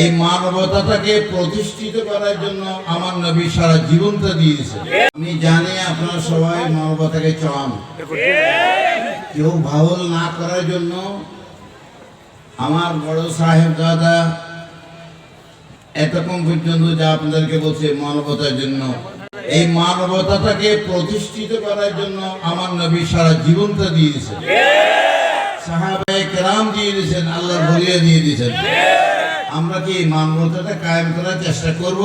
এই মানবতাটাকে প্রতিষ্ঠিত করার জন্য আমার নবী সারা জীবনটা দিয়েছে। আমি জানি আপনারা সবাই মানবতাকে চান। কেউ ভাওল না করার জন্য আমার বড় সাহেব দাদা এতক্ষণ পর্যন্ত যা আপনাদেরকে বলছে মানবতার জন্য, এই মানবতাটাকে প্রতিষ্ঠিত করার জন্য আমার নবী সারা জীবনটা দিয়েছে। সাহাবায়ে কেরাম দিয়ে দিয়েছেন, আল্লাহ ভরিয়া দিয়ে দিয়েছেন। আমরা কি মানবতাটা কায়েম করার চেষ্টা করব।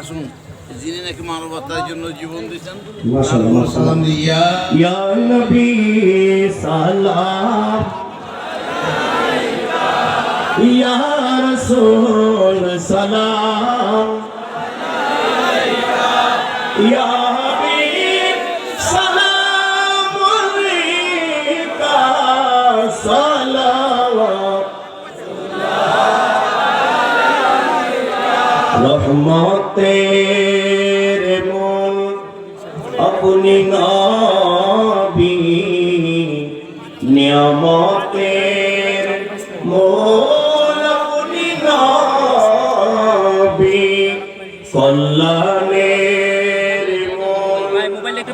আসুন যিনি নাকি মানবতার জন্য জীবন দিয়েছেন। মাশাআল্লাহ, মাশাআল্লাহ। সালাম দিয়া। ইয়া নবী সালাম। ইয়া রাসূল সালাম। ইয়া হাবিব সালাম আলাইকা সালাওয়াত। রহমতের মূল আপনি নবী কল্যাণের মূল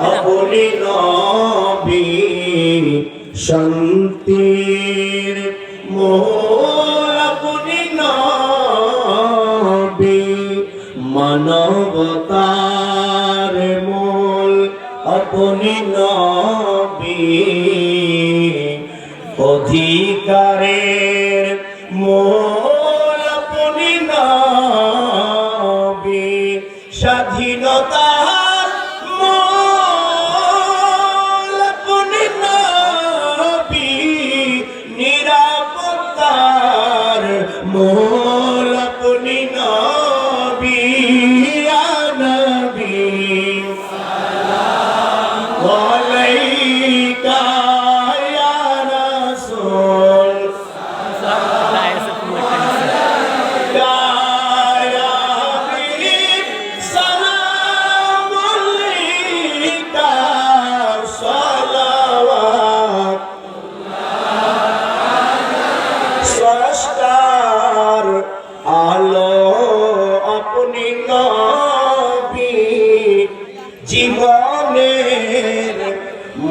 আপনি নবী শান্তির মূল আপনি নবী মানবতার মূল আপনি নবী অধিকারের মূল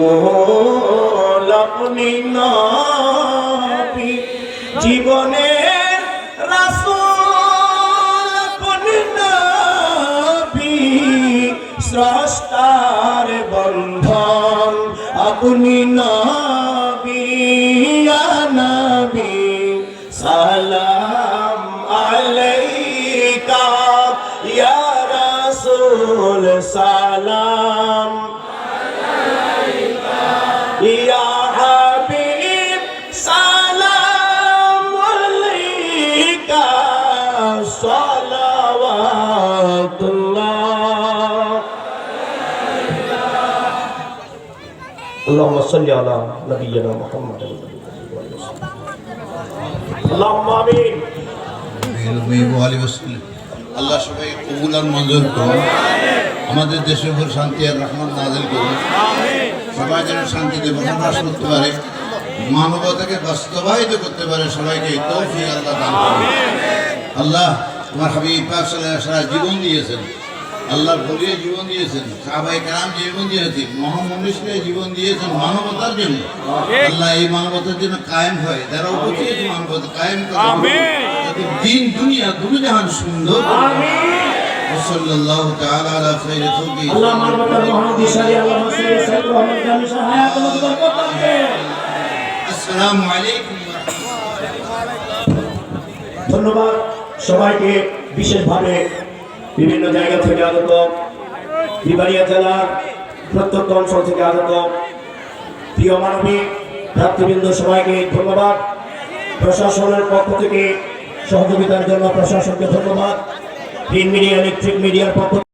মোল আপনি জীবনের রাসূল আপনি নবী স্রষ্টার বন্ধন আপনি নবী নবী সালাম আলাইকা ইয়া রাসূল সালাম ইয়া হাবিব সালাম আলাইকা সালাওয়াতুল্লাহ اللهم صل على نبينا محمد اللهم امين আল্লাহ সবাই কবুল আর মঞ্জুর করুন আমাদের দেশের উপর শান্তি আর রহমান নাজিল করুন সবাই যেন শান্তিতে বসবাস করতে পারে মানবতাকে বাস্তবায়িত করতে পারে সবাইকে তৌফিক আল্লাহ দান করুন। আল্লাহ তোমার হাবিব পাক সাল্লাল্লাহু জীবন দিয়েছেন। আল্লাহ বলিয়ে জীবন দিয়েছেন সাহাবাই কালাম জীবন দিয়েছেন মহামনীষকে জীবন দিয়েছেন মানবতার জন্য। আল্লাহ এই মানবতার জন্য কায়েম হয় যারা উপস্থিত মানবতা কায়েম করে দিন দুনিয়া দুটো জাহান সুন্দর সাল্লাল্লাহু তাআলা আলা খাইরি খালকি আল্লাহ ধন্যবাদ। সবাইকে বিশেষভাবে বিভিন্ন জায়গা থেকে আগত, বিবাড়িয়া জেলার প্রত্যন্ত অঞ্চল থেকে আগত প্রিয় মানবী ভ্রাতৃবৃন্দ সবাইকে ধন্যবাদ। প্রশাসনের পক্ষ থেকে সহযোগিতার জন্য প্রশাসনকে ধন্যবাদ। প্রিন্ট মিডিয়া, ইলেকট্রিক মিডিয়ার পক্ষ